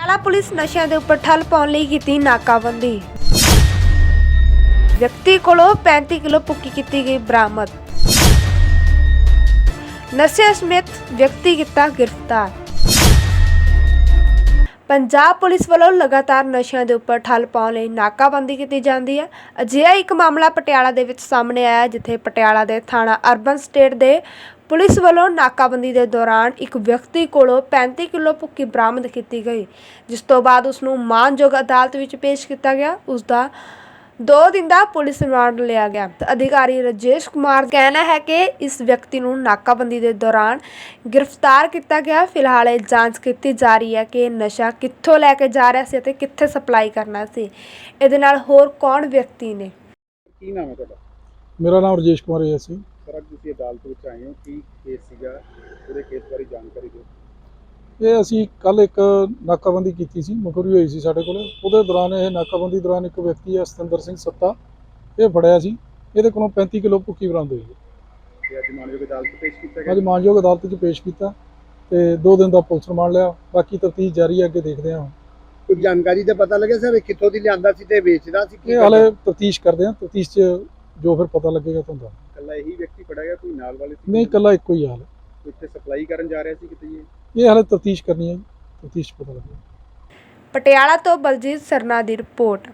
Patiala police ਨਸ਼ਿਆਂ ਦੇ ਉੱਪਰ ਠੱਲ ਪਾਉਣ ਲਈ ਕੀਤੀ ਨਾਕਾਬੰਦੀ। ਵਿਅਕਤੀ ਕੋਲੋਂ 35 ਕਿਲੋ ਭੁੱਕੀ ਕੀਤੀ ਗਈ ਬਰਾਮਦ। ਨਸ਼ਿਆਂ ਸਮੇਤ ਵਿਅਕਤੀ ਕੀਤਾ ਗ੍ਰਿਫਤਾਰ। ਪੰਜਾਬ ਪੁਲਿਸ ਵੱਲੋਂ ਲਗਾਤਾਰ ਨਸ਼ਿਆਂ ਦੇ ਉੱਪਰ ਠੱਲ ਪਾਉਣ ਲਈ ਨਾਕਾਬੰਦੀ ਕੀਤੀ ਜਾਂਦੀ ਹੈ। ਅਜਿਹਾ ਇੱਕ ਮਾਮਲਾ ਪਟਿਆਲਾ ਦੇ ਵਿੱਚ ਸਾਹਮਣੇ ਆਇਆ ਜਿੱਥੇ ਪਟਿਆਲਾ ਦੇ ਥਾਣਾ ਅਰਬਨ ਸਟੇਟ ਦੇ ਪੁਲਿਸ ਵੱਲੋਂ ਨਾਕਾਬੰਦੀ ਦੇ ਦੌਰਾਨ ਇੱਕ ਵਿਅਕਤੀ ਕੋਲੋਂ 35 ਕਿਲੋ ਭੁੱਕੀ ਬਰਾਮਦ ਕੀਤੀ ਗਈ, ਜਿਸ ਤੋਂ ਬਾਅਦ ਉਸ ਨੂੰ ਮਾਨਯੋਗ ਅਦਾਲਤ ਵਿੱਚ ਪੇਸ਼ ਕੀਤਾ ਗਿਆ। ਉਸ ਦਾ 2 ਦਿਨ ਦਾ ਪੁਲਿਸ ਰਿਮਾਂਡ ਲਿਆ ਗਿਆ। ਅਧਿਕਾਰੀ ਰਜੇਸ਼ ਕੁਮਾਰ ਕਹਿਣਾ ਹੈ ਕਿ ਇਸ ਵਿਅਕਤੀ ਨੂੰ ਨਾਕਾਬੰਦੀ ਦੇ ਦੌਰਾਨ ਗ੍ਰਿਫਤਾਰ ਕੀਤਾ ਗਿਆ। ਫਿਲਹਾਲ ਇਹ ਜਾਂਚ ਕੀਤੀ ਜਾ ਰਹੀ ਹੈ ਕਿ ਨਸ਼ਾ ਕਿੱਥੋਂ ਲੈ ਕੇ ਜਾ ਰਿਹਾ ਸੀ ਅਤੇ ਕਿੱਥੇ ਸਪਲਾਈ ਕਰਨਾ ਸੀ। ਇਹਦੇ ਨਾਲ ਹੋਰ ਕੌਣ ਵਿਅਕਤੀ ਨੇ? ਕੀ ਨਾਮ ਹੈ ਤੁਹਾਡਾ? ਮੇਰਾ ਨਾਮ ਰਜੇਸ਼ ਕੁਮਾਰ ਹੈ ਸੀ ਸਰ ਅੱਜ ਤੁਸੀਂ ਅਦਾਲਤ ਵਿੱਚ ਆਏ ਹੋ। ਕੀ ਕੇਸ ਸੀਗਾ ਉਹਦੇ ਕੇਸ ਬਾਰੇ ਜਾਣਕਾਰੀ ਦਿਓ ਇਹ ਅਸੀਂ ਕੱਲ ਇੱਕ ਨਾਕਾਬੰਦੀ ਕੀਤੀ ਸੀ ਮੁਕਰੀ ਹੋਈ ਸੀ ਸਾਡੇ ਕੋਲ। ਉਹਦੇ ਦੌਰਾਨ ਇਹ ਨਾਕਾਬੰਦੀ ਦੌਰਾਨ ਇੱਕ ਵਿਅਕਤੀ ਹੈ ਸਤਿੰਦਰ ਸਿੰਘ ਸੱਤਾ ਇਹ ਫੜਿਆ ਸੀ। ਇਹਦੇ ਕੋਲੋਂ 35 ਕਿਲੋ ਭੁੱਕੀ ਬਰਾਮਦ ਹੋਈ ਹੈ। ਅੱਜ ਮਾਨਯੋਗ ਅਦਾਲਤ ਪੇਸ਼ ਕੀਤਾ ਗਿਆ ਅੱਜ ਮਾਨਯੋਗ ਅਦਾਲਤ 'ਚ ਪੇਸ਼ ਕੀਤਾ ਤੇ 2 ਦਿਨ ਦਾ ਪੁਲਿਸ ਰਿਮਾਂਡ ਲਿਆ। ਬਾਕੀ ਤਫਤੀਸ਼ ਜਾਰੀ ਹੈ ਅੱਗੇ ਦੇਖਦੇ ਹਾਂ। ਕੁਝ ਜਾਣਕਾਰੀ ਤਾਂ ਪਤਾ ਲੱਗਿਆ ਸਰ ਇਹ ਕਿੱਥੋਂ ਦੀ ਲਿਆਂਦਾ ਸੀ ਤੇ ਵੇਚਦਾ ਸੀ ਕੀ ਹਾਲੇ ਤਫਤੀਸ਼ ਕਰਦੇ ਹਾਂ। ਤਫਤੀਸ਼ 'ਚ ਜੋ ਫਿਰ ਪਤਾ ਲੱਗੇਗਾ ਤੁਹਾਨੂੰ ਕੱਲਾ ਇਹੀ ਵਿਅਕਤੀ ਫੜਿਆ ਗਿਆ ਕੋਈ ਨਾਲ ਵਾਲੇ ਸੀ? ਨਹੀਂ ਇਕੱਲਾ ਇੱਕੋ ਹੀ ਹਾਲ। ਇੱਥੇ ਸਪਲਾਈ ਕਰਨ ਜਾ ਰਿਹਾ ਸੀ ਕਿਤੇ ਇਹ ਇਹ ਹਾਲੇ ਤਫਤੀਸ਼ ਕਰਨੀ ਹੈ ਤਫਤੀਸ਼ ਪਤਾ ਲੱਗੇਗਾ। ਪਟਿਆਲਾ ਤੋਂ ਬਲਜੀਤ ਸਰਨਾ ਦੀ ਰਿਪੋਰਟ।